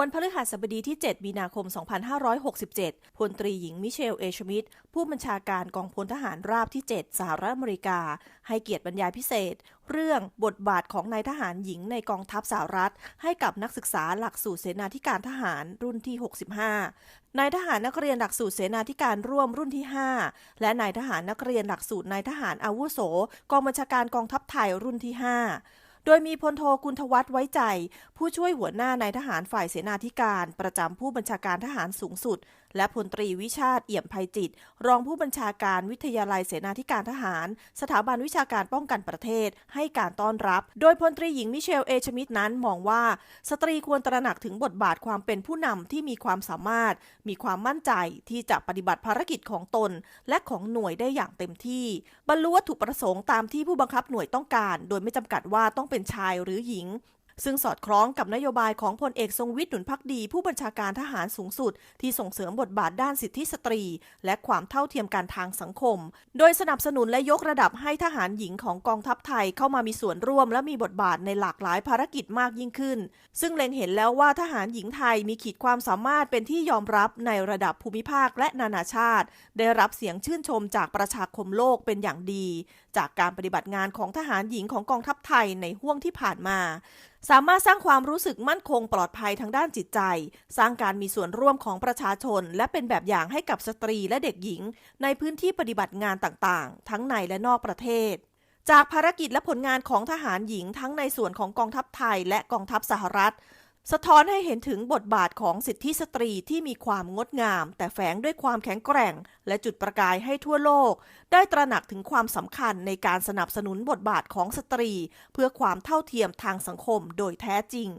วันพฤหัสบดีที่ 7 มีนาคม 2567 พลตรีหญิงมิเชล เอชมิดผู้บัญชาการกองพลทหารราบที่ 7 สหรัฐอเมริกา ให้เกียรติบรรยายพิเศษ เรื่องบทบาทของนายทหารหญิงในกองทัพสหรัฐ ให้กับนักศึกษาหลักสูตรเสนาธิการทหารรุ่นที่ 65 นายทหารนักเรียนหลักสูตรเสนาธิการร่วมรุ่นที่ 5 และนายทหารนักเรียนหลักสูตรนายทหารอาวุโส กองบัญชาการกองทัพไทยรุ่นที่ 5 โดยมีพลโทกุลทวัฒน์ไว้ใจ ผู้ช่วยหัวหน้านายทหารฝ่ายเสนาธิการ ประจำผู้บัญชาการทหารสูงสุดและพลตรีวิชาติเอี่ยมภัยจิต รองผู้บัญชาการวิทยาลัยเสนาธิการทหาร สถาบันวิชาการป้องกันประเทศ ให้การต้อนรับ โดยพลตรีหญิงมิเชลเอชมิดนั้นมองว่า สตรีควรตระหนักถึงบทบาทความเป็นผู้นำที่มีความสามารถ มีความมั่นใจที่จะปฏิบัติภารกิจของตน และของหน่วยได้อย่างเต็มที่ บรรลุวัตถุประสงค์ตามที่ผู้บังคับหน่วยต้องการ โดยไม่จำกัดว่าต้องเป็นชายหรือหญิง ซึ่งสอดคล้องกับนโยบายของพลเอกทรงวิทย์หนุนพักดี ผู้บัญชาการทหารสูงสุด ที่ส่งเสริมบทบาทด้านสิทธิสตรี และความเท่าเทียมกันทางสังคม โดยสนับสนุนและยกระดับให้ทหารหญิงของกองทัพไทยเข้ามามีส่วนร่วม และมีบทบาทในหลากหลายภารกิจมากยิ่งขึ้น ซึ่งเล็งเห็นแล้วว่าทหารหญิงไทยมีขีดความสามารถเป็นที่ยอมรับในระดับภูมิภาคและนานาชาติ ได้รับเสียงชื่นชมจากประชาคมโลกเป็นอย่างดี จากการปฏิบัติงานของทหารหญิงของกองทัพไทยในห่วงที่ผ่านมา สามารถสร้างความรู้สึกมั่นคงปลอดภัยทางด้านจิตใจ สร้างการมีส่วนร่วมของประชาชน และเป็นแบบอย่างให้กับสตรีและเด็กหญิง ในพื้นที่ปฏิบัติงานต่างๆ ทั้งในและนอกประเทศ จากภารกิจและผลงานของทหารหญิงทั้งในส่วนของกองทัพไทยและกองทัพสหรัฐ สะท้อนให้เห็นถึงบทบาทของสิทธิสตรีที่มีความงดงาม แต่แฝงด้วยความแข็งแกร่ง และจุดประกายให้ทั่วโลก ได้ตระหนักถึงความสำคัญในการสนับสนุนบทบาทของสตรี เพื่อความเท่าเทียมทางสังคมโดยแท้จริง